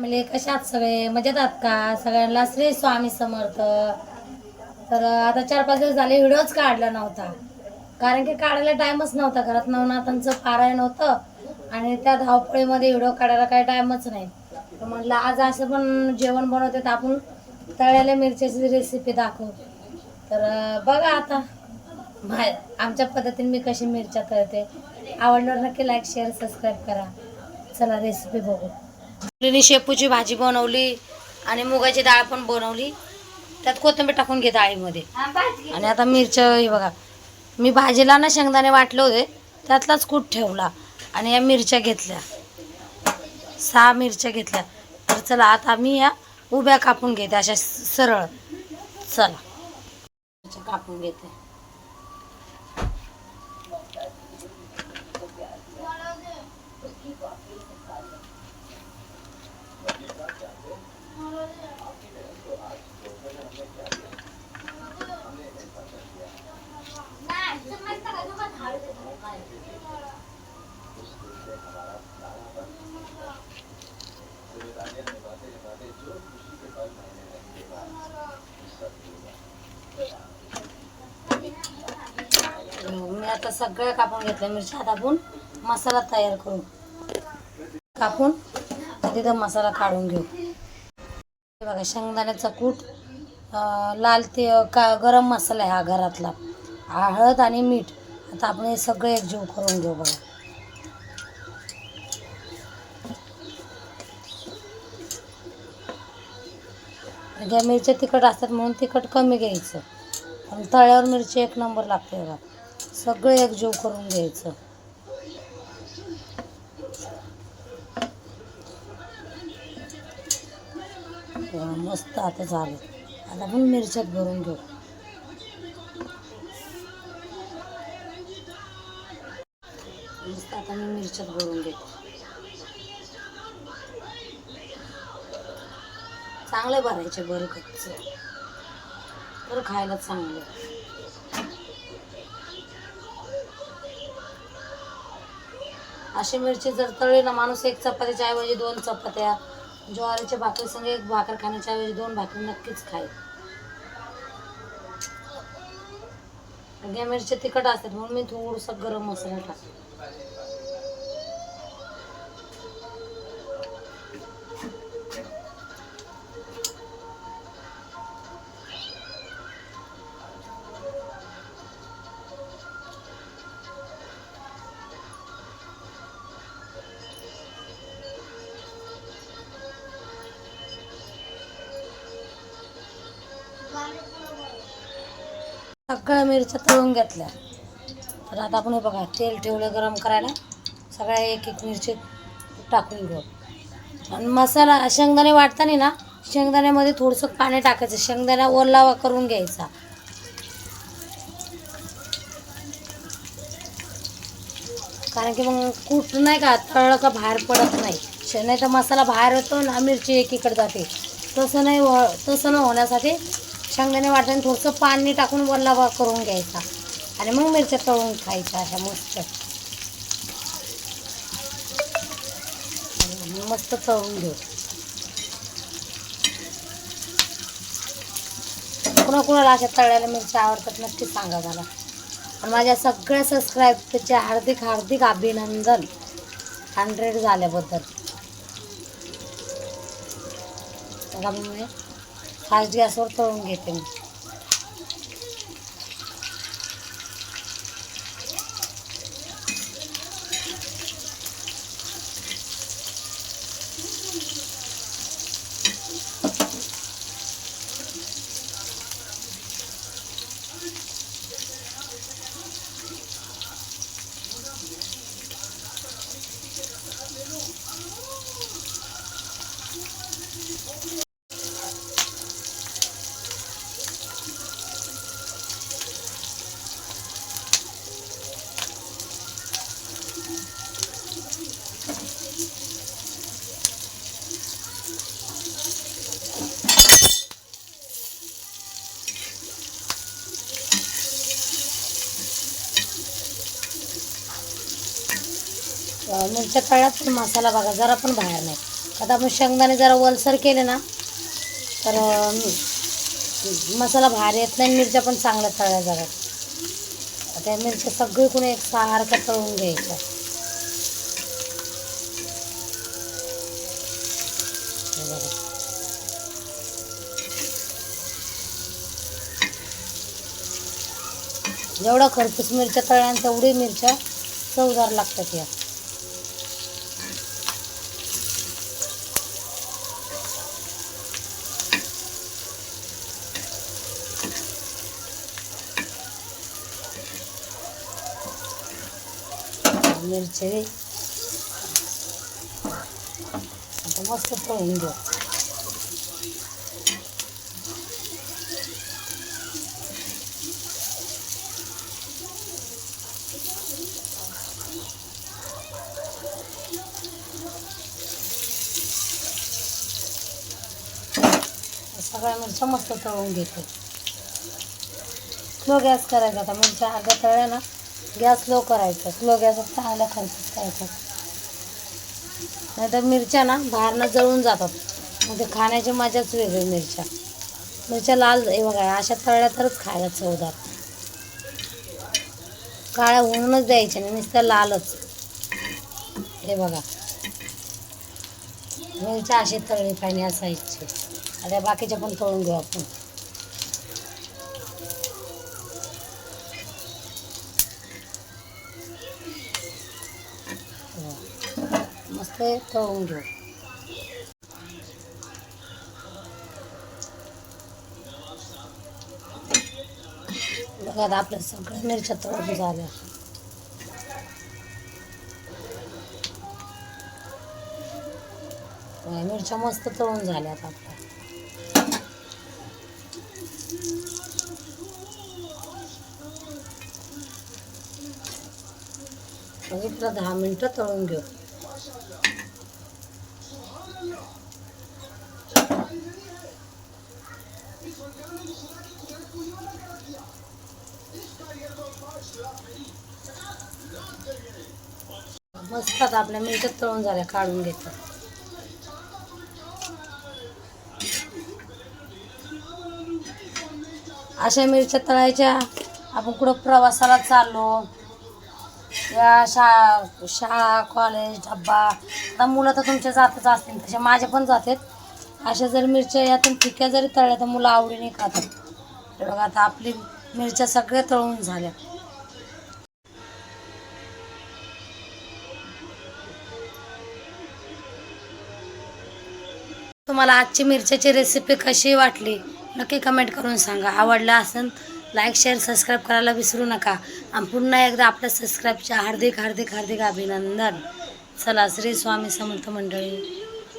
म्हणजे कशात सगळे मजेत आहात का? सगळ्यांना श्री स्वामी समर्थ. तर आता चार पाच दिवस झाले व्हिडिओच काढला नव्हता. कारण की काढायला टाईमच नव्हता घरात. नवनाथांचं पारायण होतं आणि त्या धावपळीमध्ये व्हिडिओ काढायला काही टाईमच नाही. तर म्हटलं आज असं पण जेवण बनवते तर आपण तळ्याला मिरच्याची रेसिपी दाखवू. तर बघा आता. बाहेर आमच्या पद्धतीने मी कशी मिरच्या तळते. आवडल्यावर नक्की लाईक शेअर सबस्क्राईब करा. चला रेसिपी बघू. मुलीने शेपूची भाजी बनवली आणि मुगाची डाळ पण बनवली. त्यात कोथिंबीर टाकून घे डाळीमध्ये आणि आता मिरच्या हे बघा. मी भाजीला ना शेंगदाणे वाटले होते त्यातलाच कूट ठेवला आणि या मिरच्या घेतल्या. सहा मिरच्या घेतल्या. तर चला आता मी या उभ्या कापून घेते अशा सरळ. चला. कापून घेते मी आता सगळ्या कापून घेतल्या मिरच्या आता आपण मसाला तयार करू. कापून तिथं मसाला काढून घेऊ. बघा शेंगदाण्याचा कूट लाल ते का गरम मसाला आहे हा घरातला. हळद आणि मीठ. आता आपण हे सगळे एकजीव करून घेऊ बघा. ज्या मिरच्या तिखट असतात म्हणून तिखट कमी घ्यायचं. आणि तळ्यावर मिरची एक नंबर लागते बघा. सगळं एकजीव करून घ्यायचं. मस्त आता झालं. आता आपण मिरच्यात भरून घेऊ. मस्त आता मी मिरच्यात भरून घेते. चांगले भरायचे बरं कच्च. बरं खायला चांगलं अशी मिरची जर तळली ना माणूस एक चपातीच्या ऐवजी दोन चपात्या ज्वारीच्या भाकरी संग एक भाकर खाण्याच्या ऐवजी दोन भाकरी नक्कीच खाईल. या मिरच्या तिखट असतात म्हणून मी थोडंसं गरम मसाला टाकतो. सगळ्या मिरच्या तळून घेतल्या. तर आता आपण हे बघा तेल ठेवलं गरम करायला. सगळ्या एक एक मिरची टाकून घेऊ. आणि मसाला शेंगदाणे वाटताना ना शेंगदाण्यामध्ये थोडंसं पाणी टाकायचं. शेंगदाणा ओलावा करून घ्यायचा. कारण की मग कुठ नाही का तळलं का बाहेर पडत नाही. शे नाही तर मसाला बाहेर येतो ना मिरची एकीकडे जाते. तसं नाही व तसं न होण्यासाठी शेंगदाणे वाटल्याने थोडंसं पाणी टाकून ओलावा करून घ्यायचा. आणि मग मिरच्या तळून खायच्या अशा मस्त. मस्त तळून घेऊ. कुणा कुणाला अशा तळलेल्या मिरच्या आवडतात नक्की सांगा मला. आणि माझ्या सगळ्या सबस्क्राईबचे हार्दिक हार्दिक अभिनंदन. हंड्रेड झाल्याबद्दल. बघा फास्ट गॅसवर तळून घेते मी. मिरच्या तळ्यात पण मसाला बघा जरा पण बाहेर नाही. आता आपण शेंगदाणे जरा वलसर केले ना तर मसाला भारी येत नाही मिरच्या पण चांगल्या तळल्या जातात. आता मिरच्या सगळी कुणी एक सारखं तळून घ्यायचं जेवढा खरपूस मिरच्या तळल्या तेवढी मिरच्या चवदार लागतात या. मिरची आता मस्त तळून घेऊ सगळ्या मिरच्या मस्त तळून घेते स्लो गॅस करायचा आता मिरच्या अर्ध्या तळल्या ना गॅस लो करायचा. स्लो गॅसवर चांगल्या खर्च करायचा नाहीतर मिरच्या ना बाहेरनं जळून जातात. मग ते खाण्याची मजाच वेगळी मिरच्या. मिरच्या लाल हे बघा अशा तळल्या तरच खायला चवदार काळ्या होऊनच द्यायच्या नाही नुसत्या लालच. हे बघा. मिरच्या अशी तळली पाहिजे असायची आता बाकीच्या पण तळून घेऊ आपण. मस्त तळून घेऊ बघा आता आपल्या सगळ्या मिरच्या तळून झाल्या मिरच्या मस्त तळून झाल्या आपल्या. म्हणजे तुला दहा मिनटं तळून घेऊ. मस्त आता आपल्या मिरच्या तळून झाल्या काढून घेतात. अशा मिरच्या तळायच्या. आपण कुठं प्रवासाला चाललो. या शा शाळा कॉलेज डब्बा आता मुलं तर तुमच्या जातच असतील तसे माझे पण जातात अशा जर मिरच्या यातून फिक्या जरी तळल्या तर मुलं आवडीने खातात. हे बघा आता आपली मिरच्या सगळ्या तळून झाल्या. तुम्हाला आजची मिरच्याची रेसिपी कशी वाटली नक्की कमेंट करून सांगा. आवडला असेल लाईक शेअर सबस्क्राईब करायला विसरू नका. आणि पुन्हा एकदा आपल्या सबस्क्राईबचे हार्दिक हार्दिक हार्दिक अभिनंदन. चला श्री स्वामी समर्थ मंडळी.